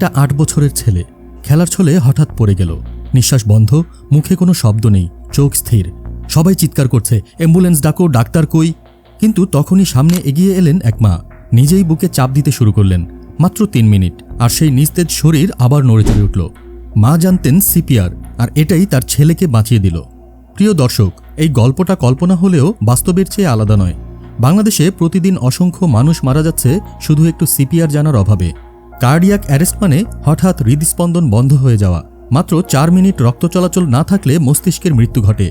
একটা আট বছরের ছেলে। খেলার ছলে হঠাৎ পড়ে গেল। নিঃশ্বাস বন্ধ, মুখে কোনো শব্দ নেই, চোখ স্থির। সবাই চিৎকার করছে, অ্যাম্বুলেন্স ডাকো, ডাক্তার কই? কিন্তু তখনই সামনে এগিয়ে এলেন এক মা। নিজেই বুকে চাপ দিতে শুরু করলেন। মাত্র তিন মিনিট, আর সেই নিস্তেজ শরীর আবার নড়ে চড়ে উঠল। মা জানতেন সিপিআর, আর এটাই তার ছেলেকে বাঁচিয়ে দিল। প্রিয় দর্শক, এই গল্পটা কল্পনা হলেও বাস্তবের চেয়ে আলাদা নয়। বাংলাদেশে প্রতিদিন অসংখ্য মানুষ মারা যাচ্ছে শুধু একটু সিপিআর জানার অভাবে। কার্ডিয়াক অ্যারেস্ট মানে হঠাৎ হৃদস্পন্দন বন্ধ হয়ে যাওয়া। মাত্র চার মিনিট রক্ত চলাচল না থাকলে মস্তিষ্কের মৃত্যু ঘটে,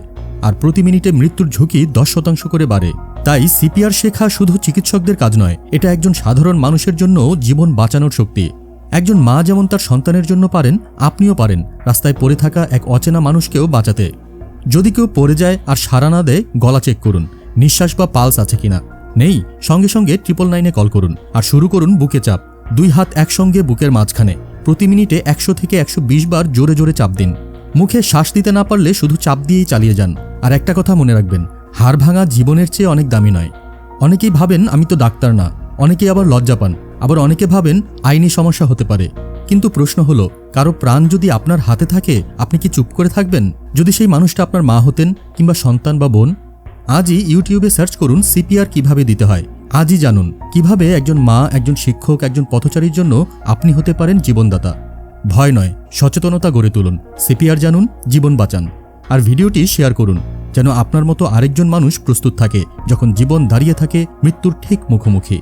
আর প্রতি মিনিটে মৃত্যুর ঝুঁকি দশ শতাংশ করে বাড়ে। তাই সিপিআর শেখা শুধু চিকিৎসকদের কাজ নয়, এটা একজন সাধারণ মানুষের জন্য জীবন বাঁচানোর শক্তি। একজন মা যেমন তার সন্তানের জন্য পারেন, আপনিও পারেন রাস্তায় পড়ে থাকা এক অচেনা মানুষকেও বাঁচাতে। যদি কেউ পড়ে যায় আর সারা না দেয়, গলা চেক করুন, নিঃশ্বাস বা পালস আছে কিনা। নেই, সঙ্গে সঙ্গে ট্রিপল নাইনে কল করুন, আর শুরু করুন বুকে চাপ। দুই হাত একসঙ্গে বুকের মাঝখানে। প্রতি মিনিটে একশো থেকে একশো বিশ বার জোরে জোরে চাপ দিন। মুখে শ্বাস দিতে না পারলে শুধু চাপ দিয়েই চালিয়ে যান। আর একটা কথা মনে রাখবেন, হাড় ভাঙা জীবনের চেয়ে অনেক দামি নয়। অনেকেই ভাবেন, আমি তো ডাক্তার না। অনেকেই আবার লজ্জা পান। আবার অনেকে ভাবেন, আইনি সমস্যা হতে পারে। কিন্তু প্রশ্ন হলো, কারও প্রাণ যদি আপনার হাতে থাকে, আপনি কি চুপ করে থাকবেন? যদি সেই মানুষটা আপনার মা হতেন কিংবা সন্তান বা বোন? আজই ইউটিউবে সার্চ করুন, সিপিআর কীভাবে দিতে হয়। আজই জানুন, কীভাবে একজন মা, একজন শিক্ষক, একজন পথচারীর জন্য আপনি হতে পারেন জীবনদাতা। ভয় নয়, সচেতনতা গড়ে তুলুন। সিপিআর জানুন, জীবন বাঁচান। আর ভিডিওটি শেয়ার করুন, যেন আপনার মতো আরেকজন মানুষ প্রস্তুত থাকে, যখন জীবন দাঁড়িয়ে থাকে মৃত্যুর ঠিক মুখোমুখি।